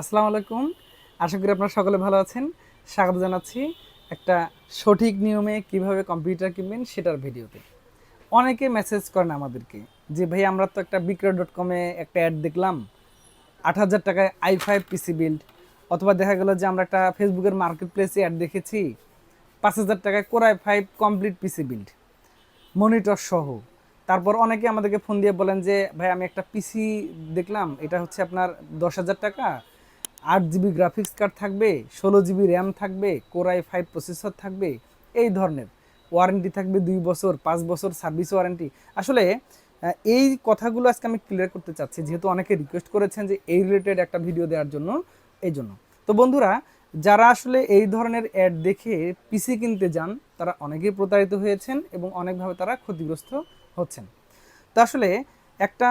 আসসালামু আলাইকুম। আশা করি আপনারা সকলে ভালো আছেন। স্বাগত জানাচ্ছি একটা সঠিক নিয়মে কীভাবে কম্পিউটার কিনবেন সেটার ভিডিওতে। অনেকে মেসেজ করেন আমাদেরকে যে, ভাই, আমরা তো একটা বিক্রয় ডট কমে একটা অ্যাড দেখলাম। আট হাজার টাকায় আই ফাইভ পিসি বিল্ড অথবা দেখা গেল যে, আমরা একটা ফেসবুকের মার্কেট প্লেসে অ্যাড দেখেছি। পাঁচ হাজার টাকায় core i five complete PC build monitor সহ। তারপর অনেকে আমাদেরকে ফোন দিয়ে বলেন যে, ভাই, আমি একটা পিসি দেখলাম। এটা হচ্ছে আপনার দশ হাজার টাকা। আট জিবি গ্রাফিক্স কার্ড থাকবে, ষোলো জিবি র্যাম থাকবে কোরআই ফাইভ প্রসেসর থাকবে, এই ধরনের। ওয়ারেন্টি থাকবে দুই বছর, পাঁচ বছর সার্ভিস ওয়ারেন্টি আসলে এই কথাগুলো আজকে আমি ক্লিয়ার করতে চাচ্ছি, যেহেতু অনেকে রিকোয়েস্ট করেছেন যে এই রিলেটেড একটা ভিডিও দেওয়ার জন্য, এই জন্য। তো বন্ধুরা, যারা আসলে এই ধরনের অ্যাড দেখে পিসি কিনতে যান, তারা অনেকেই প্রতারিত হয়েছেন এবং অনেকভাবে তারা ক্ষতিগ্রস্ত হচ্ছেন। তো আসলে, একটা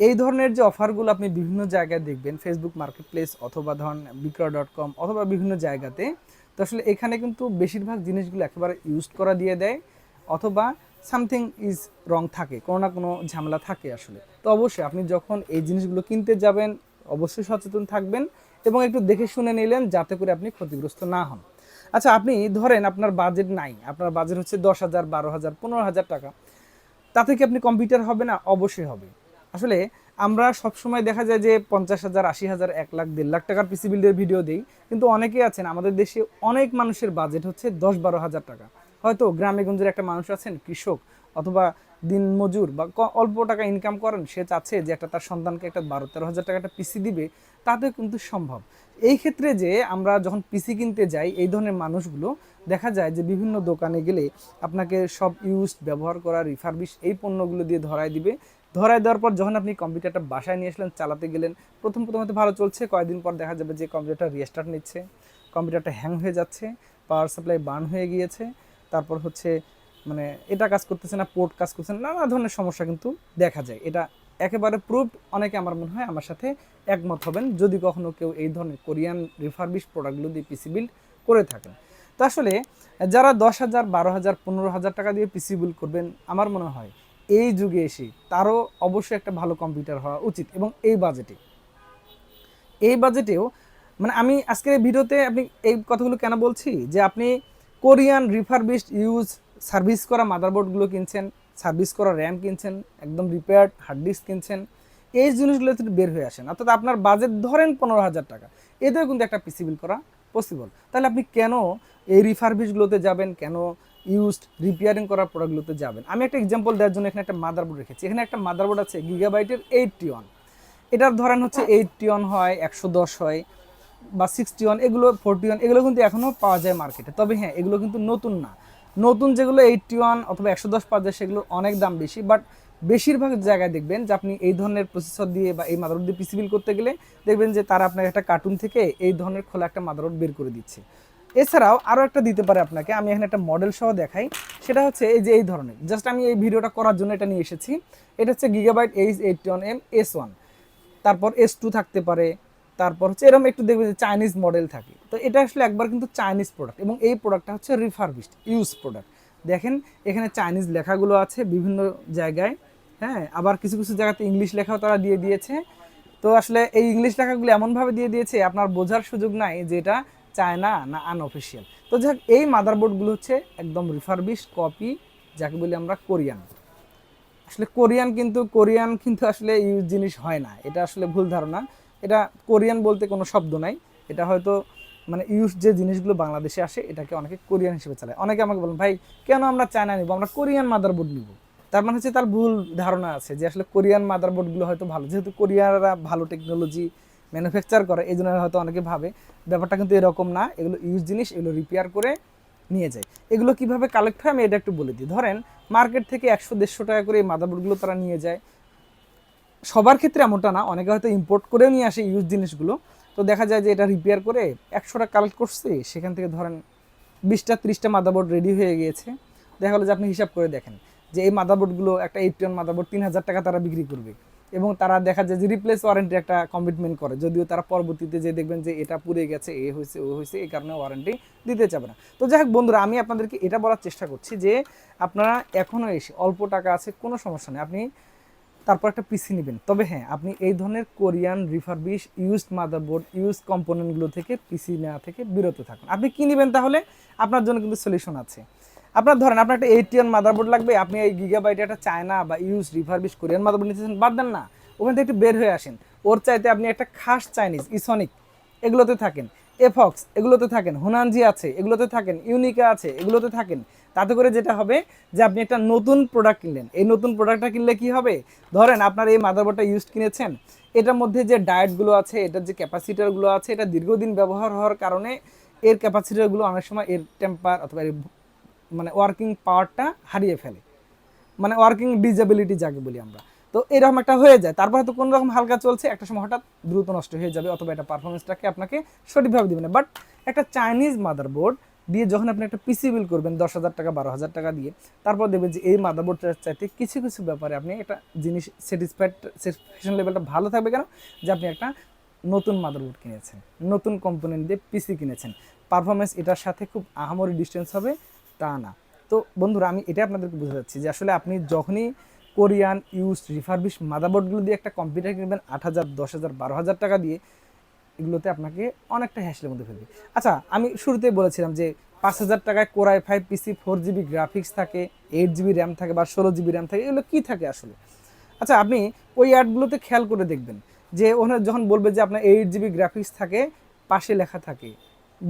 এই ধরনের যে অফারগুলো আপনি বিভিন্ন জায়গায় দেখবেন ফেসবুক মার্কেট প্লেস অথবা ধরুন বিক্রয় ডট কম অথবা বিভিন্ন জায়গাতে, তো আসলে এখানে কিন্তু বেশিরভাগ জিনিসগুলো একেবারে ইউজ করা দিয়ে দেয় অথবা সামথিং ইজ রং থাকে, কোনো না কোনো ঝামেলা থাকে আসলে। তো অবশ্যই আপনি যখন এই জিনিসগুলো কিনতে যাবেন, অবশ্যই সচেতন থাকবেন এবং একটু দেখে শুনে নিলেন যাতে করে আপনি ক্ষতিগ্রস্ত না হন। আচ্ছা আপনি ধরেন আপনার বাজেট নাই, আপনার বাজেট হচ্ছে দশ হাজার, বারো হাজার, পনেরো হাজার টাকা, তাতে কি আপনি কম্পিউটার হবে না? অবশ্যই হবে। আসলে আমরা সবসময় দেখা যায় যে পঞ্চাশ হাজার, আশি হাজার, এক লাখ, দেড় লাখ টাকার পিসি বিল্ডের ভিডিও দিই, কিন্তু অনেকেই আছেন, আমাদের দেশে অনেক মানুষের বাজেট হচ্ছে দশ বারো হাজার টাকা। হয়তো গ্রামে গঞ্জের একটা মানুষ আছেন, কৃষক, অথবা দিন মজুর বা অল্প টাকা ইনকাম করেন, সে চাচ্ছে যে একটা তার সন্তানকে একটা বারো তেরো হাজার টাকা একটা পিসি দিবে, তাতেও কিন্তু সম্ভব। এই ক্ষেত্রে যে আমরা যখন পিসি কিনতে যাই, এই ধরনের মানুষগুলো দেখা যায় যে বিভিন্ন দোকানে গেলে আপনাকে সব ইউজ ব্যবহার করা রিফারবিশ এই পণ্যগুলো দিয়ে ধরায় দিবে ধরায় দেওয়ার পর যখন আপনি কম্পিউটারটা বাসায় নিয়ে আসলেন, চালাতে গেলেন, প্রথম প্রথম হয়তো ভালো চলছে, কয়েকদিন পর দেখা যাবে যে কম্পিউটারটা রিস্টার্ট নিচ্ছে। কম্পিউটারটা হ্যাং হয়ে যাচ্ছে পাওয়ার সাপ্লাই বার্ন হয়ে গিয়েছে। তারপর হচ্ছে মানে এটা কাজ করতেছে না পোর্ট কাজ করছে না, নানা ধরনের সমস্যা কিন্তু দেখা যায়। এটা একেবারে প্রুফড অনেকে আমার মনে হয় আমার সাথে একমত হবেন, যদি কখনো কেউ এই ধরনের কোরিয়ান রিফারবিশ প্রোডাক্টগুলো দিয়ে পিসি বিল্ড করে থাকেন। তো আসলে, যারা দশ হাজার, বারো হাজার, পনেরো হাজার টাকা দিয়ে পিসি বিল্ড করবেন, আমার মনে হয় এই যুগে এসে তারও অবশ্যই একটা ভালো কম্পিউটার হওয়া উচিত এবং এই বাজেটে এই বাজেটেও মানে আমি আজকের এই ভিডিওতে আপনি এই কথাগুলো কেন বলছি? যে আপনি কোরিয়ান রিফারবিশড ইউজ সার্ভিস করা মাদারবোর্ডগুলো কিনছেন সার্ভিস করা র্যাম কিনছেন, একদম রিপেয়ার্ড হার্ড ডিস্ক কিনছেন, এই জিনিসগুলো থেকে বের হয়ে আসেন, অর্থাৎ আপনার বাজেট ধরেন পনেরো হাজার টাকা এতেও কিন্তু একটা পিসি বিল করা পসিবল তাহলে আপনি কেন এই রিফারবিশগুলোতে যাবেন? কেন ইউজড রিপেয়ারিং করা প্রোডাক্টগুলোতে যাবেন। আমি একটা এক্সাম্পল দেওয়ার জন্য এখানে একটা মাদারবোর্ড রেখেছি। এখানে একটা মাদারবোর্ড আছে গিগাবাইটের এইটটি ওয়ান এটার ধরেন হচ্ছে এইটটি ওয়ান হয়, একশো দশ হয়, বা সিক্সটি ওয়ান এগুলো ফোরটি ওয়ান এগুলো কিন্তু এখনও পাওয়া যায় মার্কেটে তবে হ্যাঁ এগুলো কিন্তু নতুন না। নতুন যেগুলো এইটটি ওয়ান অথবা একশো দশ পাওয়া যায় সেগুলোর অনেক দাম বেশি। বাট বেশিরভাগ জায়গায় দেখবেন যে আপনি এই ধরনের প্রসেসর দিয়ে বা এই মাদারবোর্ড দিয়ে পিসি বিল করতে গেলে দেখবেন যে তারা আপনার একটা কার্টুন থেকে এই ধরনের খোলা একটা মাদারবোর্ড বের করে দিচ্ছে। এছাড়াও আরও একটা দিতে পারে আপনাকে, আমি এখানে একটা মডেল সহ দেখাই। সেটা হচ্ছে এই যে এই ধরনের জাস্ট আমি এই ভিডিওটা করার জন্য এটা নিয়ে এসেছি। এটা হচ্ছে Gigabyte H eighty one M S one তারপর এস টু থাকতে পারে, তারপর হচ্ছে এরকম একটু দেখবে যে চাইনিজ মডেল থাকে। তো এটা আসলে একবার কিন্তু চাইনিজ প্রোডাক্ট এবং এই প্রোডাক্টটা হচ্ছে রিফারবিশড ইউজ প্রোডাক্ট দেখেন, এখানে চাইনিজ লেখাগুলো আছে বিভিন্ন জায়গায় হ্যাঁ? আবার কিছু কিছু জায়গাতে ইংলিশ লেখাও তারা দিয়ে দিয়েছে। তো আসলে এই ইংলিশ লেখাগুলো এমনভাবে দিয়ে দিয়েছে, আপনার বোঝার সুযোগ নাই যে এটা চায়না না আনঅফিসিয়াল তো যাক, এই মাদারবোর্ডগুলো হচ্ছে একদম রিফারবিশ কপি যাকে বলি আমরা কোরিয়ান। আসলে কোরিয়ান কিন্তু কোরিয়ান কিন্তু আসলে ইউজ জিনিস হয় না। এটা আসলে ভুল ধারণা। এটা কোরিয়ান বলতে কোনো শব্দ নাই। এটা হয়তো মানে ইউজ যে জিনিসগুলো বাংলাদেশে আসে, এটাকে অনেকে কোরিয়ান হিসেবে চালায়। অনেকে আমাকে বলেন, ভাই, কেন আমরা চায়না নিব? আমরা কোরিয়ান মাদারবোর্ড নিব? তার মানে হচ্ছে তার ভুল ধারণা আছে যে আসলে কোরিয়ান মাদারবোর্ডগুলো হয়তো ভালো, যেহেতু কোরিয়ানরা ভালো টেকনোলজি ম্যানুফ্যাকচার করে, এই জন্য হয়তো অনেকে ভাবে। ব্যাপারটা কিন্তু এরকম না, এগুলো ইউজ জিনিস, এগুলো রিপেয়ার করে নিয়ে যায়। এগুলো কীভাবে কালেক্ট হয় আমি এটা একটু বলে দিই। ধরেন মার্কেট থেকে একশো দেড়শো টাকা করে এই মাদারবোর্ডগুলো তারা নিয়ে যায়। সবার ক্ষেত্রে এমনটা না, অনেকে হয়তো ইম্পোর্ট করেও নিয়ে আসে ইউজ জিনিসগুলো। তো দেখা যায় যে এটা রিপেয়ার করে একশোটা কালেক্ট করছে, সেখান থেকে ধরেন বিশটা, ত্রিশটা মাদারবোর্ড রেডি হয়ে গিয়েছে। দেখা গেলো যে আপনি হিসাব করে দেখেন, যে এই মাদারবোর্ডগুলো একটা এইট টন মাদারবোর্ড তিন হাজার টাকা তারা বিক্রি করবে। এবং তারা দেখা যায় যে রিপ্লেস ওয়ারেন্টি একটা কমিটমেন্ট করে। যদিও তারা পরবর্তীতে যে দেখবেন যে এটা পুড়ে গেছে, এ হয়েছে, ও হয়েছে এই কারণে ওয়ারেন্টি দিতে চাবে না। তো যাই হোক বন্ধুরা, আমি আপনাদেরকে এটা বলার চেষ্টা করছি যে আপনারা এখনও এসে অল্প টাকা আছে, কোনো সমস্যা নেই। আপনি তারপর একটা পিসি নেবেন। তবে হ্যাঁ আপনি এই ধরনের Korean refurbish used motherboard use কম্পোনেন্টগুলো থেকে পিসি নেওয়া থেকে বিরত থাকুন। আপনি কি নেবেন তাহলে? আপনার জন্য কিন্তু সলিউশন আছে। আপনার ধরেন, আপনার একটা এইটিএন মাদারবোর্ড লাগবে, আপনি এই গিগাবাইটে একটা চায়না বা ইউজ রিফারবিশ কোরিয়ান মাদারবোর্ড নিতেছেন বাদ দেন না। ওখান থেকে একটু বের হয়ে আসেন। ওর চাইতে আপনি একটা খাস চাইনিজ ইসনিক এগুলোতে থাকেন। এফক্স এগুলোতে থাকেন। হুনানজি আছে, এগুলোতে থাকেন। ইউনিকা আছে, এগুলোতে থাকেন। তাতে করে যেটা হবে যে আপনি একটা নতুন প্রোডাক্ট কিনলেন। এই নতুন প্রোডাক্টটা কিনলে কি হবে? ধরেন, আপনার এই মাদারবোর্ডটা ইউজ কিনেছেন। এটার মধ্যে যে ডায়েটগুলো আছে, এটার যে ক্যাপাসিটারগুলো আছে, এটা দীর্ঘদিন ব্যবহার হওয়ার কারণে এর ক্যাপাসিটারগুলো অনেক সময় এর টেম্পার অথবা মানে ওয়ার্কিং পাওয়ারটা হারিয়ে ফেলে। মানে ওয়ার্কিং ডিজেবিলিটি যাকে বলি আমরা। তো এরকম একটা হয়ে যায়। তারপর হয়তো কোনো রকম হালকা চলছে, একটা সময় হঠাৎ দ্রুত নষ্ট হয়ে যাবে অথবা এটা পারফরমেন্সটাকে আপনাকে সঠিকভাবে দিবে না। বাট একটা চাইনিজ মাদারবোর্ড দিয়ে যখন আপনি একটা পিসি বিল করবেন, দশ হাজার টাকা, বারো হাজার টাকা দিয়ে, তারপর দেখবেন যে এই মাদারবোর্ডটার চাইতে কিছু কিছু ব্যাপারে আপনি একটা জিনিস স্যাটিসফাইড স্যাটিসফ্যাকশন লেভেলটা ভালো থাকবে কেন? যে আপনি একটা নতুন মাদারবোর্ড কিনেছেন, নতুন কম্পোনেন্ট দিয়ে পিসি কিনেছেন। পারফরমেন্স এটার সাথে খুব আহামরি ডিস্টেন্স হবে। তা না। তো বন্ধুরা, আমি এটা আপনাদেরকে বুঝতে যাচ্ছি যে আসলে আপনি যখনই কোরিয়ান ইউজ রিফারবিশ মাদারবোর্ডগুলো দিয়ে একটা কম্পিউটার কিনবেন, আট হাজার, দশ হাজার, বারো হাজার টাকা দিয়ে, এগুলোতে আপনাকে অনেকটা হ্যাসলের মধ্যে ফেলবে। আচ্ছা আমি শুরুতেই বলেছিলাম যে পাঁচ হাজার টাকায় core i five PC four GB graphics থাকে এইট জিবি র্যাম থাকে বা ষোলো জিবি র্যাম থাকে, এগুলো কী থাকে আসলে? আচ্ছা আপনি ওই অ্যাডগুলোতে খেয়াল করে দেখবেন যে ওখানে যখন বলবে যে আপনার এইট জিবি গ্রাফিক্স থাকে, পাশে লেখা থাকে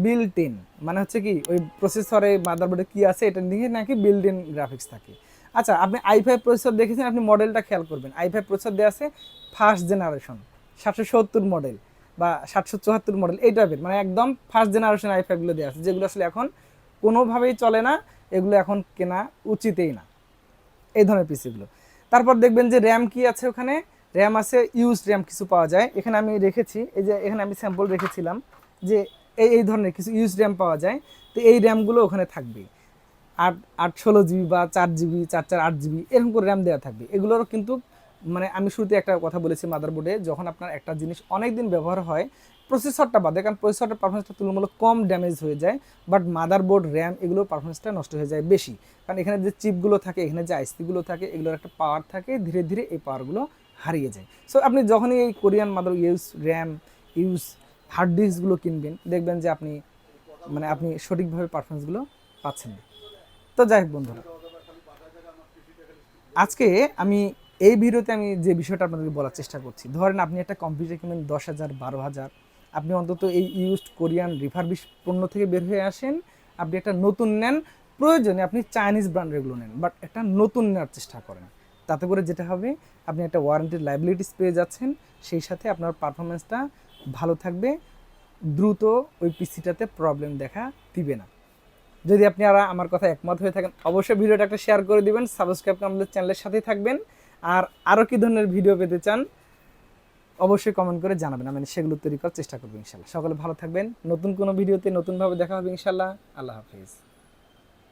বিল্ট ইন মানে হচ্ছে কি, ওই প্রসেসরে মাদারবোর্ডে কি আছে এটা নিয়ে নাকি বিল্ট ইন গ্রাফিক্স থাকে। আচ্ছা আপনি আই ফাইভ প্রসেসর দেখেছেন, আপনি মডেলটা খেয়াল করবেন। আই ফাইভ প্রসেসর দেওয়া আছে ফার্স্ট জেনারেশন সাতশো সত্তর মডেল বা সাতশো চুয়াত্তর মডেল এই টাইপের মানে একদম ফার্স্ট জেনারেশন আই ফাইভগুলো দেওয়া আছে, যেগুলো আসলে এখন কোনোভাবেই চলে না, এগুলো এখন কেনা উচিতই না। এই ধরনের পিসিগুলো তারপর দেখবেন যে র্যাম কি আছে ওখানে? র্যাম আছে ইউজ র্যাম কিছু পাওয়া যায়। এখানে আমি রেখেছি, এই যে এখানে আমি স্যাম্পল রেখেছিলাম যে এই এই ধরনের কিছু ইউজ র্যাম পাওয়া যায়। তো এই র্যামগুলো ওখানে থাকবে। আট আট, ষোলো জিবি বা চার জিবি চার চার, আট জিবি এরকম করে র্যাম দেওয়া থাকবে। এগুলোরও কিন্তু মানে আমি শুরুতে একটা কথা বলেছি মাদারবোর্ডে যখন আপনার একটা জিনিস অনেক দিন ব্যবহার হয় প্রসেসরটা বাদে, কারণ প্রসেসরটা পারফরমেন্সটা তুলনামূলক কম ড্যামেজ হয়ে যায় বাট মাদারবোর্ড র্যাম এগুলো পারফরমেন্সটা নষ্ট হয়ে যায় বেশি। কারণ এখানে যে চিপগুলো থাকে, এখানে যে আইসিগুলো থাকে, এগুলোর একটা পাওয়ার থাকে, ধীরে ধীরে এই পাওয়ারগুলো হারিয়ে যায়। সো আপনি যখনই এই Korean mother use RAM use hard ডিস্কগুলো কিনবেন, দেখবেন যে আপনি মানে আপনি সঠিকভাবে পারফরমেন্সগুলো পাচ্ছেন না। তো যাই হোক বন্ধুরা, আজকে আমি এই ভিডিওতে আমি যে বিষয়টা আপনাদেরকে বলার চেষ্টা করছি, ধরেন আপনি একটা কম্পিউটার কিনবেন দশ হাজার, বারো হাজার, আপনি অন্তত এই ইউজড কোরিয়ান রিফারবিশ পণ্য থেকে বের হয়ে আসেন, আপনি একটা নতুন নেন, প্রয়োজনে আপনি চাইনিজ ব্র্যান্ডের এগুলো নেন বাট একটা নতুন নেওয়ার চেষ্টা করেন। তাতে করে যেটা হবে, আপনি একটা ওয়ারেন্টির লাইবিলিটিস পেয়ে যাচ্ছেন, সেই সাথে আপনার পারফরমেন্সটা ভালো থাকবে, দ্রুত ওই পিসিটাতে প্রবলেম দেখা দিবে না। যদি আপনারা আমার কথা একমত হয়ে থাকেন, অবশ্যই ভিডিওটা একটা শেয়ার করে দিবেন সাবস্ক্রাইব করে আমাদের চ্যানেলের সাথেই থাকবেন। আর আরও কী ধরনের ভিডিও পেতে চান, অবশ্যই কমেন্ট করে জানাবেন। আমি সেগুলো তৈরি করার চেষ্টা করব ইনশাল্লাহ। সকলে ভালো থাকবেন। নতুন কোনো ভিডিওতে নতুনভাবে দেখা হবে ইনশাল্লাহ। আল্লাহ হাফিজ।